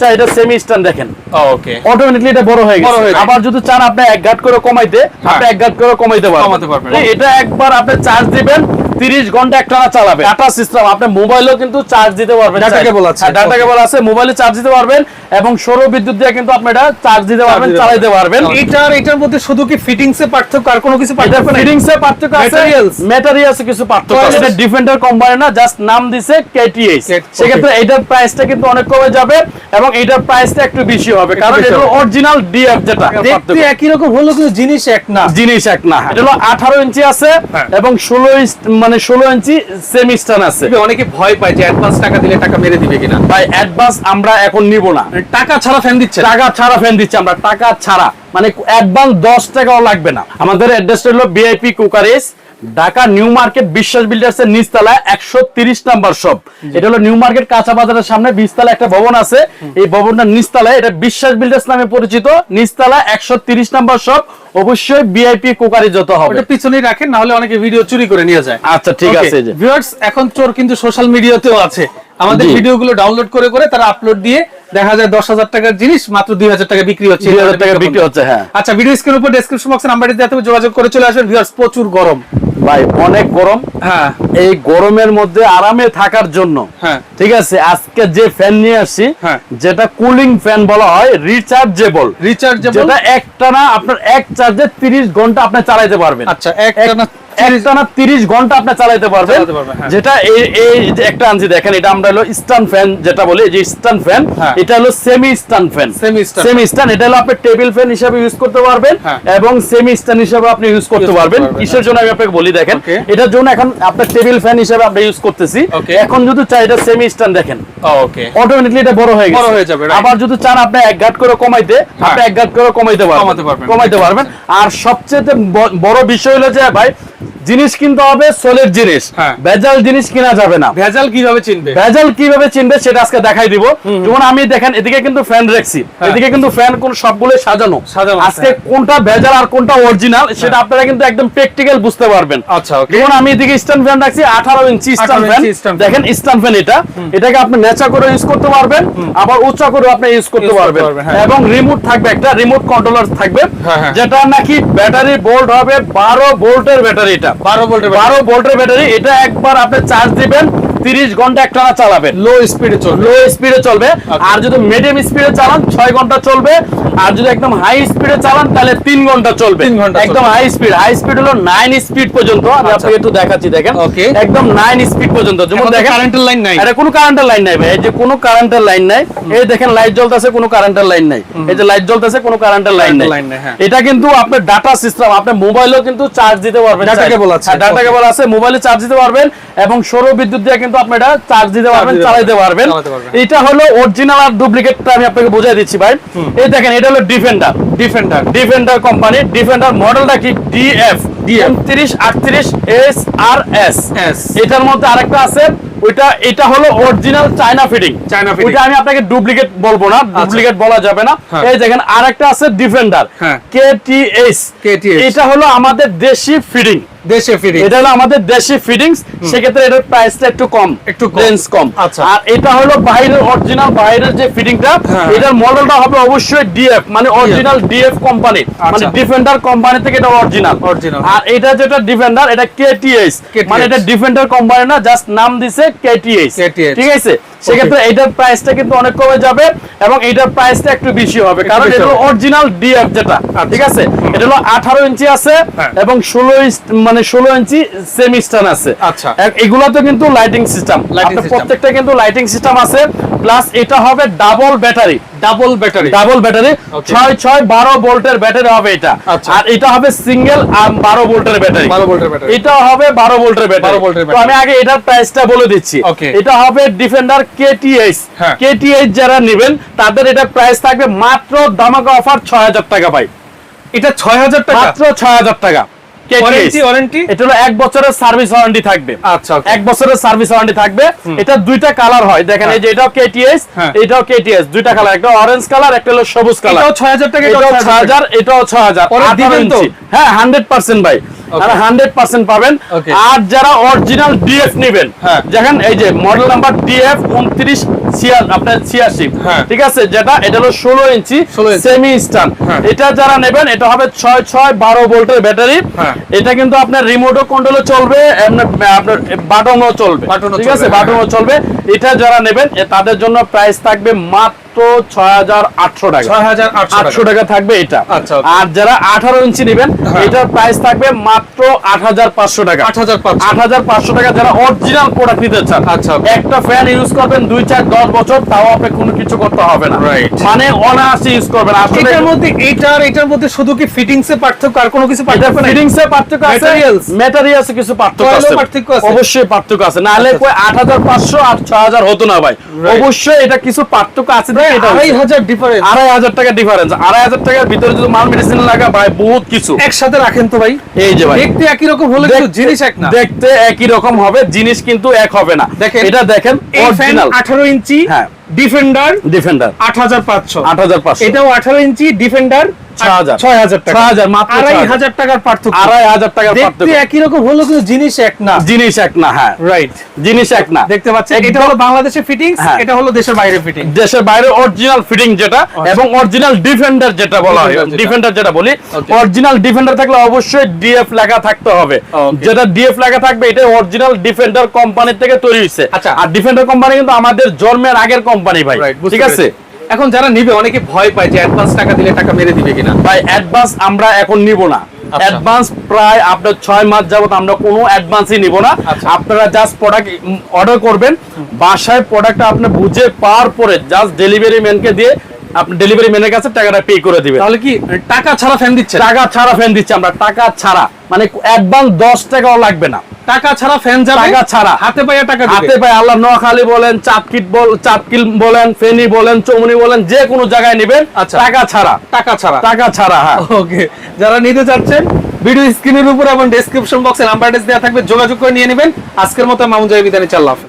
চাই এটা semi stand দেখেন ওকে অটোমেটিকলি এটা বড় হয়ে গেছে। হয়ে আবার যদি চান আপনি এক ঘাট করে কমাইতে আপনি এক ঘাট করে কমাইতে পারবেন। এটা একবার আপনি চার্জ দিবেন 30 ঘণ্টা একটানা চালাবে ডাটা সিস্টেম আপনি মোবাইলেও কিন্তু চার্জ দিতে পারবেন। Data cable আছে। ডাটা কেবল আছে মোবাইলে চার্জ দিতে পারবেন এবং সৌর বিদ্যুৎ দিয়ে কিন্তু আপনি এটা চার্জ দিতে পারবেন চালাতে পারবেন। এটার এটার মধ্যে শুধু কি ফিটিংস পার্থক্য আর কোনো কিছু পার্থক্য নেই? ফিটিংস পার্থক্য আছে Materials? ম্যাটেরিয়ালস কিছু পার্থক্য আছে। এটা ডিফেন্ডার কোম্পানি না জাস্ট নাম দিছে কেটিএস সেক্ষেত্রে এটার প্রাইসটা কিন্তু অনেক কমে যাবে এবং এটার প্রাইসটা একটু বেশি হবে কারণ এটা। অরিজিনাল ডিএফ যেটা দেখতে একই রকম হলো কিন্তু জিনিস এক না। জিনিস এক না এটা হলো আঠারো ইঞ্চি আছে হ্যাঁ। এবং ষোলো মানে ষোলো ইঞ্চি সেমি স্টান আছে অনেকে ভয় পায় যে অ্যাডভান্স টাকা দিলে টাকা মেরে দিবে কিনা। ভাই অ্যাডভান্স আমরা এখন নিব না। টাকা ছাড়া ফ্যান দিচ্ছে টাকা ছাড়া ফ্যান দিচ্ছে আমরা টাকা ছাড়া। মানে অ্যাডভান্স দশ টাকাও লাগবে না। আমাদের অ্যাড্রেসটা হলো VIP কুকারেস Dhaka new market Biswas builders এর নিচতলায় একশো তিরিশ নাম্বার শপ। এটা হলো নিউ মার্কেট কাঁচা বাজারের সামনে বিশতলা একটা ভবন আছে। এই ভবনটার নিচতলায় এটা বিশ্বাস বিল্ডার্স নামে পরিচিত। নিচতলা একশো তিরিশ নাম্বার শপ। অবশ্যই বিআইপি কুকারি যত হবে। ওটা পিছনেই রাখেন না হলে অনেকে ভিডিও চুরি করে নিয়ে যায়। আচ্ছা ঠিক আছে। ভিউয়ার্স এখন চোর কিন্তু সোশ্যাল মিডিয়াতেও আছে। আমাদের। ভিডিওগুলো ডাউনলোড করে করে তারা আপলোড দিয়ে দেখা যায় দশ হাজার টাকার জিনিস মাত্র দুই হাজার টাকা বিক্রি হচ্ছে। 2000 টাকা বিক্রি হচ্ছে, হ্যাঁ। আচ্ছা ভিডিও স্ক্রিনের উপর ডেসক্রিপশন বক্সে নাম্বারটি দেওয়া যোগাযোগ করে চলে আসবেন। ভিউয়ার্স প্রচুর গরম। ভাই অনেক গরম। হ্যাঁ। এই গরমের মধ্যে আরামে থাকার জন্য। হ্যাঁ। ঠিক আছে? আজকে যে ফ্যান নিয়ে আসছি হ্যাঁ। যেটা কুলিং ফ্যান বলা হয় রিচার্জেবল রিচার্জেবল যেটা একটানা আপনার এক চার্জে 30 ঘণ্টা আপনি চালাইতে পারবেন। আচ্ছা একটানা একটানা 30 ঘণ্টা আপনি চালাতে পারবেন হ্যাঁ। যেটা এই এই যে একটা আনছি দেখেন এটা আমরা হলো স্টান ফ্যান যেটা বলি যে স্টান ফ্যান হ্যাঁ। এটা হলো semi stand fan Semi stand semi stand এটা হলো আপনি টেবিল ফ্যান হিসেবে ইউজ করতে পারবেন হ্যাঁ। এবং সেমি স্টান হিসেবে আপনি ইউজ করতে পারবেন। কিসের জন্য আমি আপনাকে বলি দেখেন এটার জন্য এখন আপনার টেবিল ফ্যান হিসেবে আমরা ইউজ করতেছি। এখন যদি চাই এটা সেমি স্টান দেখেন ওকে অটোমেটিকলি এটা বড় হয়ে গেছে। বড় হয়ে যাবে. আবার যদি চান আপনি এক গাঁট করে কমাইতে আপনি এক গাঁট করে কমাইতে পারবেন। কমাতে পারবেন। কমাইতে পারবেন। আর সবচেয়ে বড় বিষয় হলো যে ভাই জিনিস কিনতে হবে সোলের জিনিস। হ্যাঁ। ভেজাল জিনিস কিনা যাবে না। ভেজাল কীভাবে চিনবে? ভেজাল কীভাবে চিনবে সেটা আজকে দেখাই দিব। যেমন আমি দেখেন এদিকে কিন্তু ফ্যান রাখছি। হ্যাঁ। এদিকে কিন্তু ফ্যান কোন সবগুলো সাজানো। সাজানো আজকে হ্যাঁ। কোনটা ভেজাল আর কোনটা অরিজিনাল সেটা আপনারা কিন্তু একদম প্র্যাকটিক্যাল বুঝতে পারবেন। আচ্ছা যেমন আমি এদিকে স্ট্যান্ড ফ্যান রাখছি আঠারো ইঞ্চি স্ট্যান্ড 18 ফ্যান। দেখেন স্ট্যান্ড ফ্যান এটা। এটাকে আপনি নেচা করে ইউজ করতে পারবেন আবার উঁচা করে আপনি ইউজ করতে পারবেন। হ্যাঁ। এবং রিমোট থাকবে একটা রিমোট কন্ট্রোলার থাকবে হ্যাঁ, হ্যাঁ। যেটা নাকি ব্যাটারি বোল্ট হবে বারো ভোল্টের ব্যাটারি এটা। বারো ভোল্টের বারো ভোল্টের ব্যাটারি এটা একবার আপনি চার্জ দিবেন তিরিশ ঘণ্টা একটানা চালাবেন। লো স্পিডে চলবে। লো স্পিডে চলবে। আর যদি মিডিয়াম স্পিডে চালান ছয় ঘণ্টা চলবে। আর যদি একদম হাই স্পিডে চালান তাহলে তিন ঘণ্টা চলবে। তিন ঘণ্টা একদম হাই স্পিড হাই স্পিড হলো নাইন স্পিড পর্যন্ত। আমি আচ্ছা। আপনাকে একটু দেখাচ্ছি দেখেন. একদম নাইন স্পিড পর্যন্ত। যেমন দেখেন কারেন্টের লাইন নাই। এটা কোনো কারেন্টের লাইন নাই ভাই। এই যে কোনো কারেন্টের লাইন নাই। এই দেখেন লাইট জ্বলতেছে কোনো কারেন্টের লাইন নাই। এই যে লাইট জ্বলতেছে কোনো কারেন্টের লাইন নাই। হ্যাঁ। এটা কিন্তু আপনার ডাটা সিস্টেম আপনি মোবাইলেও কিন্তু চার্জ দিতে পারবেন। Data cable আছে। ডাটা. কেবল আছে মোবাইলে চার্জ দিতে পারবেন। এবং সৌর বিদ্যুৎ দিয়ে কিন্তু আপনি এটা চার্জ দিতে পারবেন চালাতে পারবেন এটা হলো অরিজিনাল আর ডুপ্লিকেটটা আমি আপনাকে বুঝাই দিচ্ছি ভাই। এই দেখেন এটা হলো defender defender defender company defender মডেলটা কি? DF DF 29 38 S R S এটার মধ্যে আরেকটা আছে ওইটা এটা হলো original China fitting China fitting। ওইটা আমি আপনাকে ডুপ্লিকেট বলব না ডুপ্লিকেট বলা যাবে না। হ্যাঁ। এই দেখেন আরেকটা আছে ডিফেন্ডার হ্যাঁ। কেটিএস KTS এটা হলো আমাদের দেশি ফিটিং দেশে ফিরে এটা হলো আমাদের দেশি ফিটিংস সেক্ষেত্রে এটার প্রাইসটা একটু কম একটু রেঞ্জ কম। আচ্ছা। আর এটা হলো বাইরের অরিজিনাল বাইরের যে ফিটিংটা হ্যাঁ। এটার মডেলটা হবে অবশ্যই ডিএফ মানে অরিজিনাল ডিএফ কোম্পানি মানে। ডিফেন্ডার কোম্পানি থেকে এটা অরিজিনাল Original। আর এটা যেটা ডিফেন্ডার এটা কেটিএস মানে এটা ডিফেন্ডার কোম্পানি না জাস্ট নাম দিছে কেটিএস ঠিক আছে? সেক্ষেত্রে এটার প্রাইসটা কিন্তু অনেক কমে যাবে এবং এটার প্রাইসটা একটু বেশি হবে। কারণ এটা। অরিজিনাল ডিএফ যেটা ঠিক আছে? এটা হলো আঠারো ইঞ্চি আছে হ্যাঁ। এবং ষোলো মানে ষোলো ইঞ্চি সেমি স্টান আছে। আচ্ছা। এগুলো তো কিন্তু লাইটিং সিস্টেম প্রত্যেকটা কিন্তু লাইটিং সিস্টেম আছে। প্লাস এটা হবে double battery double battery double battery Okay. ছয় ছয় বারো ভোল্টের ব্যাটারি হবে এটা। আচ্ছা। আর এটা হবে সিঙ্গেল ভোল্টের ব্যাটারি। 12 ভোল্টের ব্যাটারি। এটা হবে বারো ভোল্টের ব্যাটারি। তো আমি আগে এটার প্রাইসটা বলে দিচ্ছি। এটা হবে ডিফেন্ডার কেটিএস। কেটিএস যারা নেবেন তাদের এটা প্রাইস থাকবে মাত্র দামাকা অফার ছয় হাজার টাকা ভাই। এটা 6000 টাকা? মাত্র ছয় হাজার টাকা। KTS ওয়ারেন্টি ওয়ারেন্টি এটা হলো এক বছরের সার্ভিস ওয়ারেন্টি থাকবে। আচ্ছা এক বছরের সার্ভিস ওয়ারেন্টি থাকবে। এটা দুইটা কালার হয়। দেখেন এই যে এটাও কেটিএস হ্যাঁ। এটাও কেটিএস দুইটা কালার একটা অরেঞ্জ কালার একটা হলো সবুজ কালার এটাও 6000 টাকা এটাও এটাও 6000 এটাও 6000 পরে দিবেন তো? হ্যাঁ 100% ভাই। Okay. আর 100% পাবেন Okay. আর যারা অরিজিনাল ডিএফ নেবেন হ্যাঁ। দেখেন এই যে মডেল নাম্বার ডিএফ 29 আপনার ছিয়াশি হ্যাঁ। ঠিক আছে যেটা এটা হলো ষোলো ইঞ্চি সেমি স্টান হ্যাঁ। এটা যারা নেবেন এটা হবে ছয় ছয় বারো ভোল্টের ব্যাটারি হ্যাঁ। এটা কিন্তু আপনার রিমোটও কন্ট্রোলও চলবে আপনার বাটনও চলবে ঠিক আছে বাটনও চলবে এটা যারা নেবেন তাদের জন্য প্রাইস থাকবে মাত্র ছয় হাজার আটশো টাকা। ছয় হাজার আটশো আটশো টাকা। থাকবে এটা। আচ্ছা, আর যারা আঠারো ইঞ্চি নেবেন হ্যাঁ। এটার প্রাইস থাকবে মাত্র আট হাজার পাঁচশো টাকা। আট হাজার আট হাজার পাঁচশো টাকা যারা অরিজিনাল প্রোডাক্ট নিতে চান আচ্ছা, একটা ফ্যান ইউজ করবেন দুই চার দশ বছর তাও আপনি কোনো কিছু করতে হবে না। মানে অনায়াসে ইউজ করবেন। আসলে এটার মধ্যে এইটার এটার মধ্যে শুধু কি ফিটিংস পার্থক্য আর কোনো কিছু পার্থক্য নাই? পার্থক্য আছে Materials? কিছু পার্থক্য আছে। পার্থক্য আছে? অবশ্যই পার্থক্য আছে। নাহলে আচ্ছা, কই আট হাজার পাঁচশো আর ছয় হাজার হতো না ভাই। অবশ্যই এটা কিছু পার্থক্য আছে। আড়াই হাজার ডিফারেন্স আড়াই হাজার টাকা ডিফারেন্স আড়াই হাজার টাকার ভিতরে যদি মাল মেডিসিন লাগা ভাই বহুত কিছু। একসাথে রাখেন তো ভাই। এই যে ভাই। দেখতে একই রকম হলে কিন্তু জিনিস এক না। দেখতে একই রকম হবে জিনিস কিন্তু এক হবে না। দেখেন, এটা দেখেন অরিজিনাল আঠারো ইঞ্চি হ্যাঁ। ডিফেন্ডার ডিফেন্ডার আট হাজার পাঁচশো। আট হাজার পাঁচশো। এটাও আঠারো ইঞ্চি ডিফেন্ডার 6,000 ছয় হাজার টাকা। 6,000 মাত্র আড়াই 6,000 হাজার। টাকার পার্থক্য। টাকার পার্থক্য। একই রকম হলো কিন্তু জিনিস এক না। জিনিস এক না হ্যাঁ। রাইট জিনিস এক না। দেখতে পাচ্ছেন এটা হলো বাংলাদেশের ফিটিংস। এটা হলো দেশের বাইরে ফিটিং দেশের বাইরে অরিজিনাল ফিটিং যেটা এবং অরিজিনাল ডিফেন্ডার যেটা বলা হয়। ডিফেন্ডার যেটা। বলি। অরিজিনাল ডিফেন্ডার থাকলে অবশ্যই ডিএফ লেখা থাকতে হবে। যেটা ডিএফ লেখা থাকবে এটা অরিজিনাল ডিফেন্ডার কোম্পানি থেকে তৈরি হয়েছে আচ্ছা। আর ডিফেন্ডার কোম্পানি কিন্তু আমাদের জন্মের আগের কোম্পানি ভাই। ঠিক আছে। এখন যারা নিবে অনেকে ভয় পায় যে অ্যাডভান্স টাকা দিলে টাকা মেরে দিবে কিনা। ভাই অ্যাডভান্স আমরা এখন নিব না। আচ্ছা। অ্যাডভান্স প্রায় আপনার ছয় মাস যাবত আমরা কোনো অ্যাডভান্সই নিব না। আচ্ছা। আপনারা জাস্ট প্রোডাক্ট অর্ডার করবেন। বাসায় প্রোডাক্টটা আপনি বুঝে পাওয়ার পরে জাস্ট ডেলিভারি ম্যানকে দিয়ে আপনি ডেলিভারি ম্যানের কাছে টাকাটা পে করে দিবেন। তাহলে কি টাকা ছাড়া ফ্যান দিচ্ছে? টাকা ছাড়া ফ্যান দিচ্ছে আমরা টাকা ছাড়া। মানে অ্যাডভান্স দশ টাকাও লাগবে না। টাকা ছাড়া ফ্যান যাবে? টাকা ছাড়া। হাতে পায়ে টাকা হাতে পায় আল্লাহ নোয়াখালী বলেন চাপকিট বল চাপকিল বলেন ফেনি বলেন চৌমনি বলেন যে কোনো জায়গায় নেবেন আচ্ছা। টাকা ছাড়া। টাকা ছাড়া। টাকা ছাড়া হ্যাঁ। ওকে। যারা নিতে চাচ্ছেন ভিডিও স্ক্রিনের উপর এবং ডেসক্রিপশন বক্সে নাম্বার দেওয়া থাকবে যোগাযোগ করে নিয়ে নেবেন। আজকের মতো মামুন জয় বিদানি চাল্লাহ